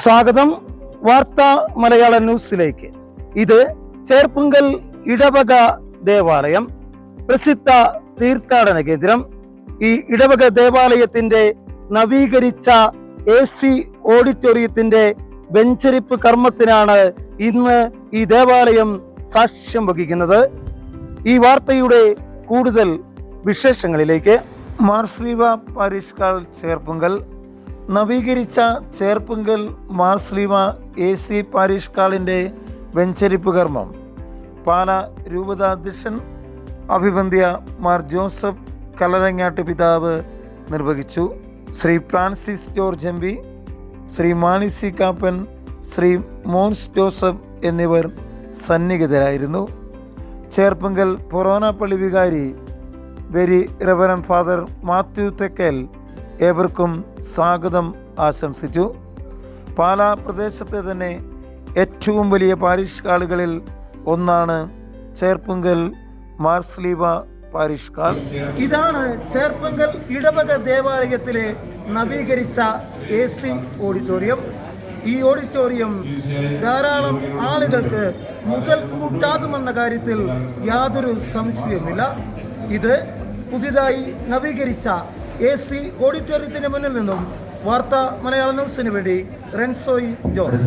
സ്വാഗതം. വാർത്താ മലയാള ന്യൂസിലേക്ക്. ഇത് ചേർപ്പുങ്കൽ ഇടവക ദേവാലയം പ്രസിദ്ധ തീർത്ഥാടന കേന്ദ്രം. ഈ ഇടവക ദേവാലയത്തിന്റെ നവീകരിച്ച എ സി ഓഡിറ്റോറിയത്തിന്റെ വെഞ്ചരിപ്പ് കർമ്മത്തിനാണ് ഇന്ന് ഈ ദേവാലയം സാക്ഷ്യം വഹിക്കുന്നത്. ഈ വാർത്തയുടെ കൂടുതൽ വിശേഷങ്ങളിലേക്ക്. മാർസ്ലീവ പാരിഷ്കാൾ ചേർപ്പുങ്കൽ നവീകരിച്ച ചേർപ്പുങ്കൽ മാർസ്ലീമ എ സി പാരിഷ്കാളിന്റെ വെഞ്ചരിപ്പ് കർമ്മം. പാല രൂപതാധ്യക്ഷൻ അഭിബന്ധ്യ മാർ ജോസഫ് കലരങ്ങാട്ട് പിതാവ് നിർവഹിച്ചു. Shri Francis George M P Shri Mani C Kappan Shri Mons Joseph എന്നിവർ സന്നിഹിതരായിരുന്നു. ചേർപ്പുങ്കൽ പൊറോന പള്ളി വികാരി very reverend father Mathew Thekkel ഏവർക്കും സ്വാഗതം ആശംസിച്ചു. പാലാ പ്രദേശത്തെ തന്നെ ഏറ്റവും വലിയ പാരിഷ് കാളുകളിൽ ഒന്നാണ് ചേർപ്പുങ്കൽ മാർസ്ലീവ പാരിഷ് കാൾ ഇതാണ് ചേർപ്പുങ്കൽ ഇടവക ദേവാലയത്തിലെ നവീകരിച്ച എ സി ഓഡിറ്റോറിയം. ഈ ഓഡിറ്റോറിയം ധാരാളം ആളുകൾക്ക് മുതൽ കൂട്ടാകുമെന്ന കാര്യത്തിൽ യാതൊരു സംശയവുമില്ല. ഇത് പുതിയതായി നവീകരിച്ച എ സി ഓഡിറ്റോറിയത്തിന് മുന്നിൽ നിന്നും വാർത്ത മലയാള ന്യൂസിന് വേണ്ടി റെൻസോയി ജോസ്.